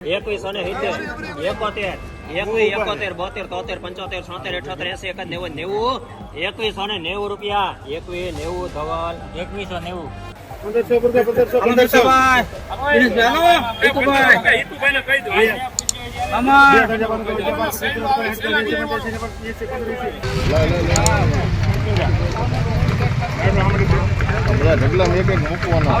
એકવીસો અને સિત્તેર એકોતેર એકવીસ એકોતેર બોતેર તોતેર પંચોતેર છોતેર અઠોતેર એસી એક નેવું નેવું એકવીસ અને નેવું રૂપિયા એકવીસ નેવું ધવલ એકવીસો નેવું ઢગલા એક એક મૂકવાના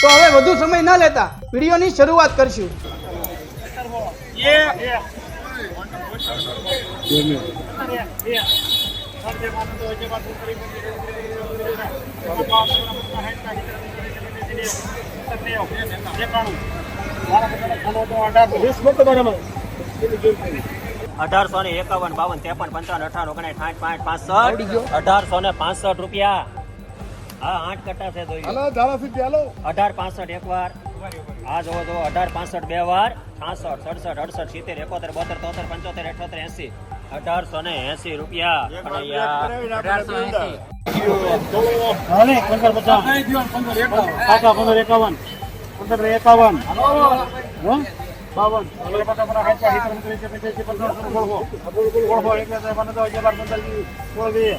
તો હવે વધુ સમય ન લેતા વિડીયોની શરૂઆત કરશું. અઢારસો ને એકાવન બાવન ત્રેપન પંચાવન અઠાવન ઓગણીસ સાઠ પાંચ પાસઠ અઢારસો ને પાસઠ રૂપિયા. હા આઠ કટ્ટા છે હાલો હાલો. અઢાર પાસઠ એક વાર આ જોવો જોવો અઢાર પાસઠ બે વાર. છાસઠ સડસઠ અડસઠ સિત્તેર એકોતેર બોતેર તોતેર પંચોતેર અઠોતેર એસી. અઢારસો ને એસી રૂપિયા. કનૈયા એકાવન. પંદર પચાસ પંદર એકાવન પંદર એકાવન હો? બાવન પંદર પચાસ પચાસ સાઠ સિત્તેર સિત્તેર સિત્તેર પંચાસી પંચાવન ઓળખો ઓળખો એક હજાર પંદર દસ આમાં પંદર વીસ સોળ વીસ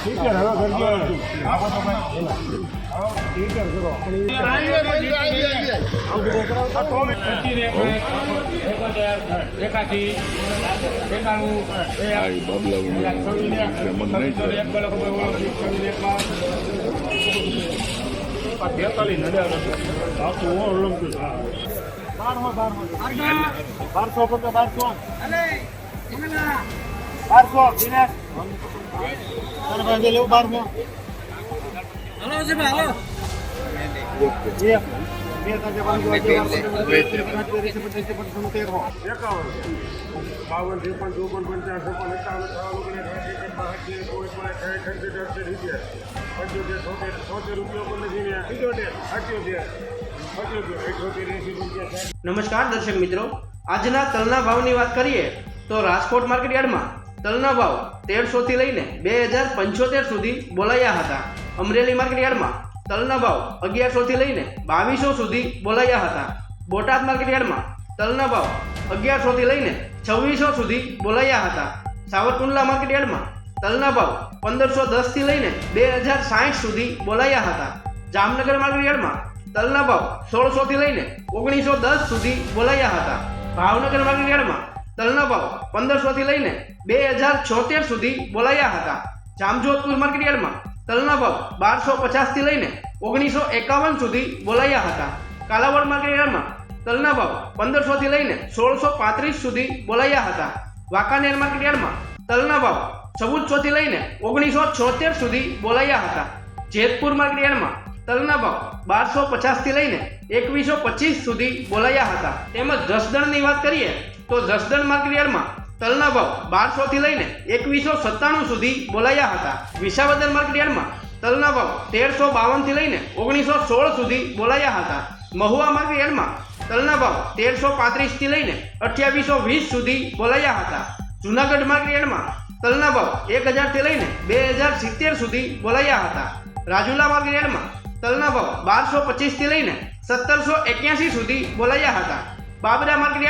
ઓગણીસ એંસી બાસઠ એકોતેર સાઠ અડસઠ અડસઠ સિત્તેર પંચોતેર છોતેર છોતેર રૂપિયા પર લખીને સિત્તોતેર અઠ્યોતેર અઠ્યોતેર અઠ્યોતેર એંસી રૂપિયા સાઠ નમસ્કાર દર્શક મિત્રો. આજના તલના ભાવની વાત કરીએ તો રાજકોટ માર્કેટ યાર્ડમાં તલના ભાવ તેરસો થી લઈને બે હજાર પંચોતેર સુધી બોલાયા હતા. અમરેલી માર્કેટ યાર્ડમાં તલના ભાવ અગિયારસો થી લઈને બાવીસો સુધી બોલાયા હતા. બોટાદ માર્કેટ યાર્ડમાં તલના ભાવ અગિયારસો થી લઈને છવ્વીસો સુધી બોલાયા હતા. સાવરકુંડલા માર્કેટ યાર્ડમાં તલના ભાવ પંદરસો દસથી લઈને બે હજાર સાઠ સુધી બોલાયા હતા. જામનગર માર્કેટ યાર્ડમાં તલના ભાવ સોળસો થી લઈને ઓગણીસો દસ સુધી બોલાયા હતા. ભાવનગર માર્કેટ યાર્ડમાં તલના ભાવ પંદરસો થી લઈને બે હજાર છોતેર સુધી બોલાયા હતા. જામજોધપુર માર્કેટયાર્ડમાં તલના ભાવ બારસો પચાસથી લઈને ઓગણીસો એકાવન સુધી બોલાયા હતા. કાલાવડ માર્કેટયાર્ડમાં તલના ભાવ પંદરસો થી લઈને સોળસો પાંત્રીસ સુધી બોલાયા હતા. વાંકાનેર માર્કેટયાર્ડમાં તલના ભાવ ચૌદસો થી લઈને ઓગણીસો છોતેર સુધી બોલાયા હતા. જેતપુર માર્કેટયાર્ડમાં તલના ભાવ બારસો પચાસથી લઈને એકવીસો પચીસ સુધી બોલાયા હતા. તેમજ જસદણની વાત કરીએ તો જસદણ માર્કેટ યાર્ડમાં તલના ભાવ બારસો થી લઈને એકવીસો સત્તાણું સુધી બોલાયા હતા. વિસાવદર માર્કેટ યાર્ડમાં તલના ભાવ તેરસો બાવનથી લઈને ઓગણીસો સોળ સુધી બોલાયા હતા. મહુવા માર્કેટ યાર્ડમાં તલના ભાવ તેરસો પાંત્રીસથી લઈને અઠ્યાવીસો વીસ સુધી બોલાયા હતા. જુનાગઢ માર્કેટ યાર્ડમાં તલના ભાવ એક હજારથી લઈને બે હજાર સિત્તેર સુધી બોલાયા હતા. રાજુલા માર્કેટ યાર્ડમાં તલના ભાવ બારસો પચીસથી લઈને સત્તરસો એક્યાસી સુધી બોલાયા હતા. બાબરા માર્કેટ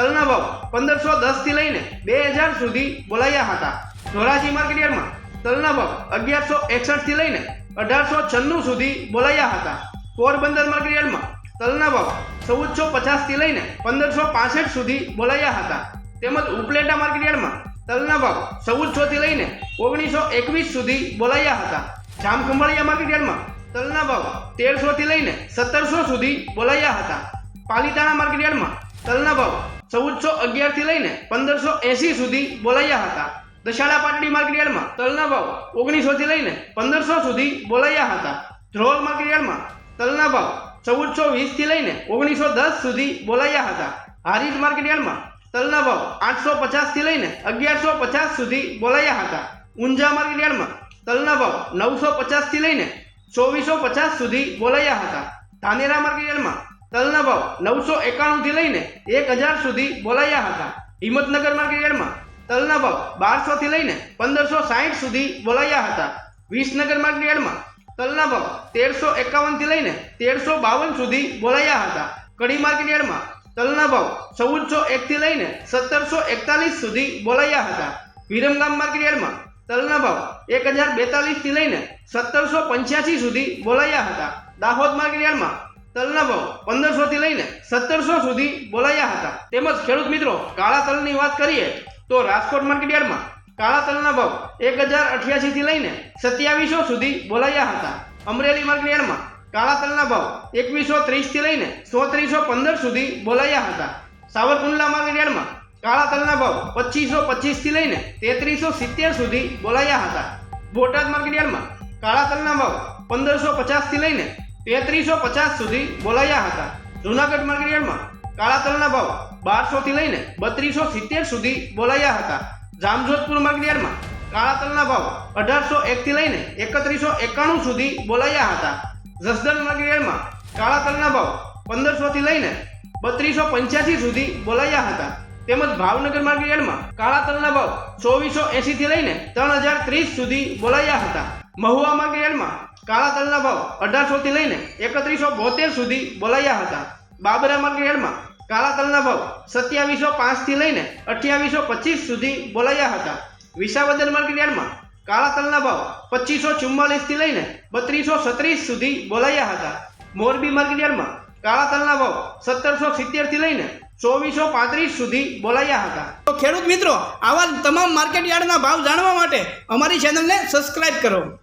તલના ભાવ પંદરસો દસથી લઈને બે હજાર સુધી બોલાયા હતા. ધોરાજી માર્કેટયાર્ડમાં તલના ભાવ અગિયારસો એકસઠથી લઈને અઢારસો છન્નું સુધી બોલાયા હતા. પોરબંદર માર્કેટયાર્ડમાં તલના ભાવ ચૌદસો પચાસથી લઈને પંદરસો પાસઠ સુધી બોલાયા હતા. તેમજ ઉપલેટા માર્કેટયાર્ડમાં તલના ભાવ ચૌદસોથી લઈને ઓગણીસો એકવીસ સુધી બોલાયા હતા. જામખંભાળિયા માર્કેટયાર્ડમાં તલના ભાવ તેરસોથી લઈને સત્તરસો સુધી બોલાયા હતા. પાલિતાણા માર્કેટયાર્ડમાં તલના ભાવ ચૌદસો અગિયારથી લઈને પંદરસો એંસી સુધી બોલાયા હતા. દશાડા પાટડી માર્કેટ યાર્ડમાં, તલના ભાવ ઓગણીસોથી લઈને પંદરસો સુધી બોલાયા હતા. ધ્રોલ માર્કેટ યાર્ડમાં, તલના ભાવ ચૌદસો વીસથી લઈને ઓગણીસો દસ સુધી બોલાયા હતા. હારીજ માર્કેટયાર્ડમાં તલના ભાવ આઠસો પચાસથી લઈને અગિયારસો પચાસ સુધી બોલાયા હતા. ઊંઝા માર્કેટ યાર્ડમાં, તલના ભાવ નવસો પચાસથી લઈને ચોવીસો પચાસ સુધી બોલાયા હતા. ધાનેરા માર્કેટ યાર્ડમાં તલના ભાવ નવસો એકાણુંથી લઈને એક હજાર સુધી બોલાયા હતા. હિંમતનગર માર્કેટ યાર્ડમાં તલના ભાવ બારસોથી લઈને પંદરસો સાહીઠ સુધી બોલાયા હતા. વિસનગર માર્કેટ યાર્ડમાં તલના ભાવ તેરસો એકાવનથી લઈને તેરસો બાવન સુધી બોલાયા હતા. કડી માર્કેટ યાર્ડમાં તલના ભાવ ચૌદસો એકથી લઈને સત્તરસો એકતાલીસ સુધી બોલાયા હતા. વિરમગામ માર્કેટ યાર્ડમાં તલના ભાવ એક હજાર બેતાલીસથી લઈને સત્તરસો પંચ્યાસી સુધી બોલાયા હતા. દાહોદ માર્કેટ યાર્ડમાં તલના ભાવ પંદરસોથી લઈને સત્તરસો સુધી બોલાયા હતા. તેમજ ખેડૂત મિત્રો, કાળા તલની વાત કરીએ, તો રાજકોટ માર્કેટયાર્ડમાં કાળા તલના ભાવ એક હજાર અઠ્યાસીથી લઈને સત્યાવીસો સુધી બોલાયા હતા. અમરેલી માર્કેટયાર્ડમાં કાળા તલના ભાવ એકવીસો ત્રીસથી લઈને સોત્રીસો પંદર સુધી બોલાયા હતા. સાવરકુંડલા માર્કેટયાર્ડમાં કાળા તલના ભાવ પચીસો પચીસથી લઈને તેત્રીસો સિત્તેર સુધી બોલાયા હતા. બોટાદ માર્કેટયાર્ડમાં કાળા તલના ભાવ પંદરસો પચાસથી લઈને તેત્રીસો પચાસ સુધી બોલાયા હતા. જૂનાગઢ માર્કેટ યાર્ડમાં કાળા તલના ભાવ બારસોથી લઈને બત્રીસો સિત્તેર સુધી બોલાયા હતા. જામજોધપુર માર્કેટ યાર્ડમાં કાળા તલના ભાવ અઢારસો એકથી લઈને એકત્રીસો એકાણું સુધી બોલાયા હતા. જસદન માર્કેટ યાર્ડમાં કાળા તલના ભાવ પંદરસોથી લઈને બત્રીસો પંચ્યાસી સુધી બોલાયા હતા. તેમજ ભાવનગર માર્કેટ યાર્ડમાં કાળા તલના ભાવ ચોવીસો એંશીથી લઈને ત્રણ હજાર ત્રીસ સુધી બોલાયા હતા. મહુવા માર્કેટ યાર્ડમાં કાળા તલના ભાવ અઢારસોથી લઈને એકત્રીસો બોતેર સુધી બોલાયા હતા. બાબરા માર્કેટ યાર્ડમાં કાળા તલના ભાવ સત્યાવીસો પાંચથી લઈને અઠ્યાવીસો પચીસ સુધી બોલાયા હતા. વિસાવદર માર્કેટ યાર્ડમાં કાળા તલના ભાવ પચીસો ચુમ્માલીસથી લઈને બત્રીસો છત્રીસ સુધી બોલાયા હતા. મોરબી માર્કેટ યાર્ડમાં કાળા તલના ભાવ સત્તરસો સિત્તેરથી લઈને ચોવીસો પાંત્રીસ સુધી બોલાયા હતા. તો ખેડૂત મિત્રો, આવા તમામ માર્કેટ યાર્ડના ભાવ જાણવા માટે અમારી ચેનલને સબસ્ક્રાઇબ કરો.